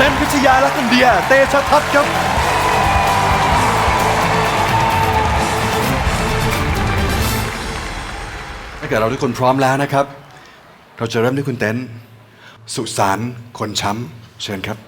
เต้นพิชยาและคุณเดีย เตชะทัศน์ครับ ถ้าเกิดเราทุกคนพร้อมแล้วนะครับ เราจะเริ่มด้วยคุณเต้น สุสานคนช้ำ เชิญครับ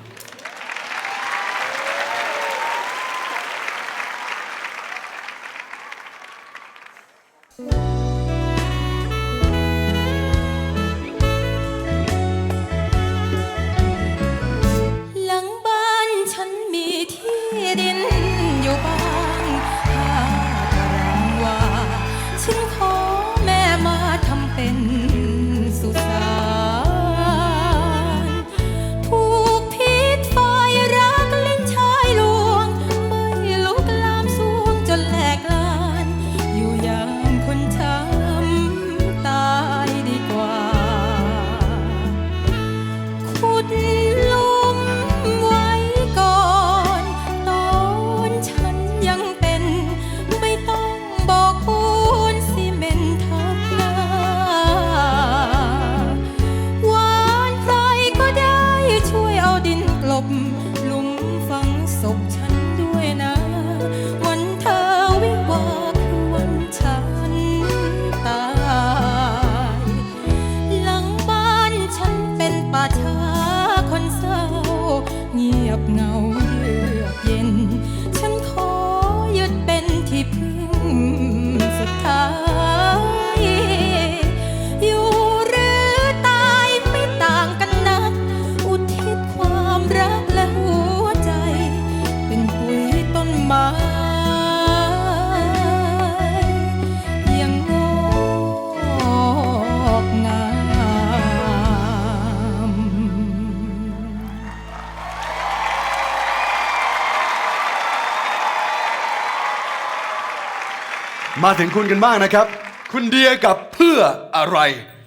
มาถึงคุณกันบ้างนะครับ คุณเดียกับเพื่ออะไร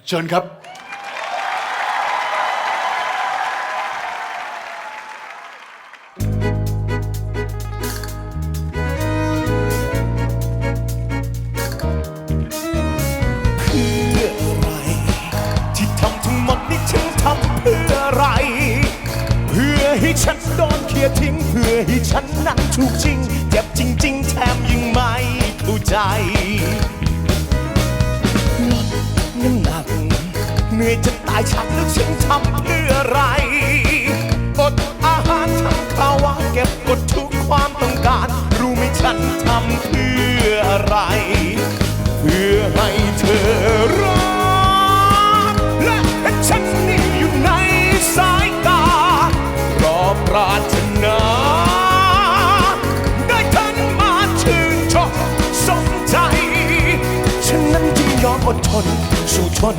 เชิญครับ เพื่ออะไร ที่ทำทั้งหมดนี่ฉันทำเพื่ออะไร เพื่อให้ฉันโดนเคลียร์ทิ้ง เพื่อให้ฉันนั้นถูกจริงเจ็บจริง ๆ แถมย ใจลดน้ำหนักเหนื่อยจะตายฉันแล้วฉันทำเพื่ออะไรอดอาหารทั้งข้าวว่าเก็บกดทุกความต้องการ รู้ไหมฉันทำเพื่ออะไร อดทน สู้ทน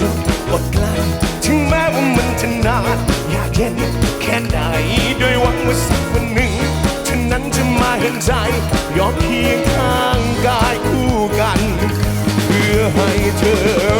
อดกลั้นถึงแม้ว่ามันจะนานอยากเย็นแค่ไหนโดยหวังว่าสักวันหนึ่งฉันนั้นจะมาเห็นใจ ยอมเคียงข้างกายคู่กัน เพื่อให้เธอ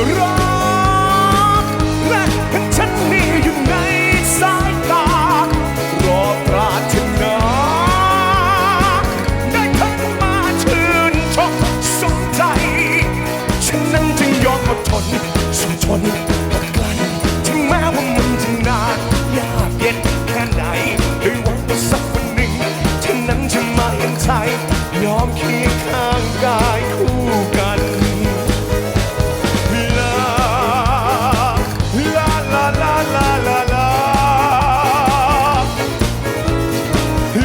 ใจยอมเคียงข้างกายคู่กันลาลาลาลาลาลาลา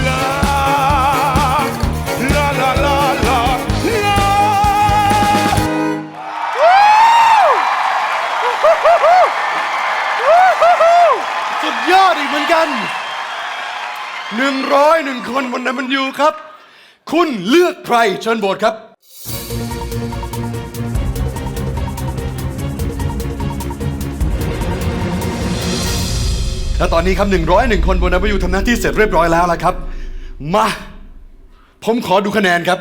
ลาลาลาลาลาลาสุดยอดอีกเหมือนกันหนึ่งร้อยหนึ่งคนบนนั้นมันอยู่ครับ คุณเลือกใครเชิญโบทครับ และตอนนี้ครับ 101 คนบน W ทำหน้าที่เสร็จเรียบร้อยแล้วละครับ มา ผมขอดูคะแนนครับ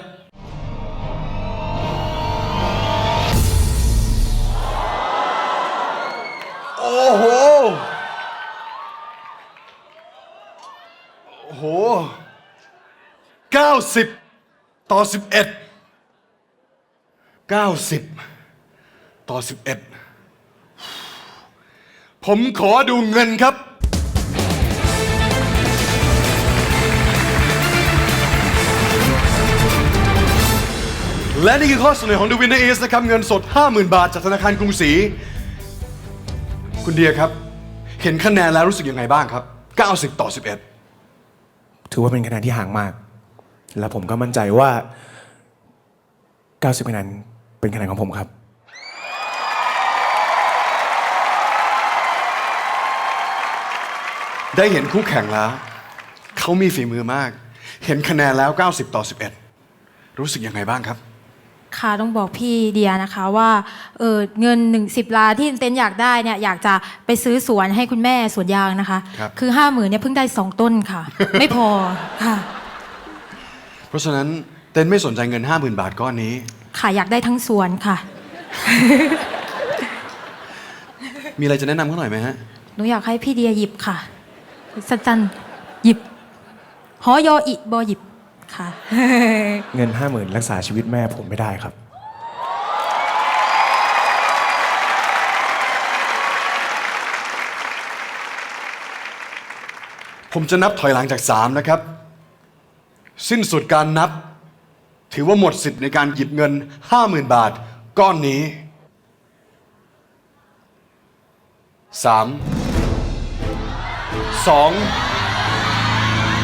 โอ้โห โอ้โห 90 ต่อ 11 90 ต่อ 11 ผมขอดูเงินครับ และนี่คือข้อเสนอของดูวินเดอี is นะครับ เงินสด 50,000 บาท จากธนาคารกรุงศรี คุณเดียครับ เห็นคะแนนแล้วรู้สึกยังไงบ้างครับ 90 ต่อ 11 ถือว่าเป็นคะแนนที่ห่างมาก และผมก็มั่นใจว่า 90คะแนนเป็นคะแนนของผมครับ ได้เห็นคู่แข่งแล้ว เขามีฝีมือมาก เห็นคะแนนแล้ว 90 ต่อ 11 รู้สึกยังไงบ้างครับ ค่ะต้องบอกพี่เดียนะคะว่าเออเงิน1 0ล้านที่เต้นอยากได้เนี่ยอยากจะไปซื้อสวนให้คุณแม่สวนยางนะคะครับ อห้าหมื่นเนี่ยเพิ่งได้สองต้นค่ะ ไม่พอค่ะ เพราะฉะนั้นเต้นไม่สนใจเงิน 50,000 บาทก้อนนี้ ค่ะอยากได้ทั้งสวนค่ะ มีอะไรจะแนะนำเขาหน่อยไหมฮะ หนูอยากให้พี่เดียหยิบค่ะสั้นๆหยิบ หอยออิบอหยิบค่ะ เงิน50,000รักษาชีวิตแม่ผมไม่ได้ครับ ผมจะนับถอยหลังจาก 3 นะครับ สิ้นสุดการนับ ถือว่าหมดสิทธิ์ในการหยิบเงิน 50,000 บาท ก้อนนี้ 3 2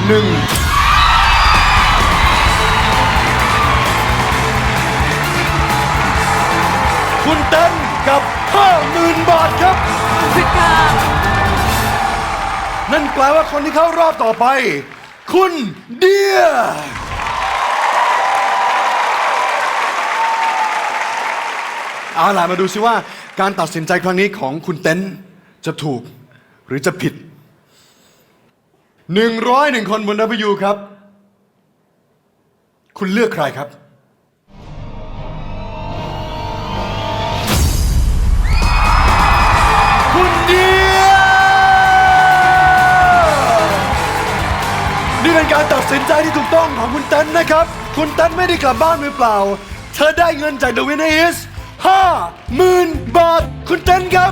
1คุณเต้นกับ 50,000 บาทครับนั่นแปลว่าคนที่เข้ารอบต่อไป คุณเดียเอาล่ะมาดูซิว่าการตัดสินใจครั้งนี้ของคุณเต้นจะถูกหรือจะผิด 101 คนบน W ครับ คุณเลือกใครครับ สินใจที่ถูกต้องของคุณเต้นนะครับ คุณเต้นไม่ได้กลับบ้านมือเปล่า เธอได้เงินจาก The Winner is 50,000 บาท คุณเต้นครับ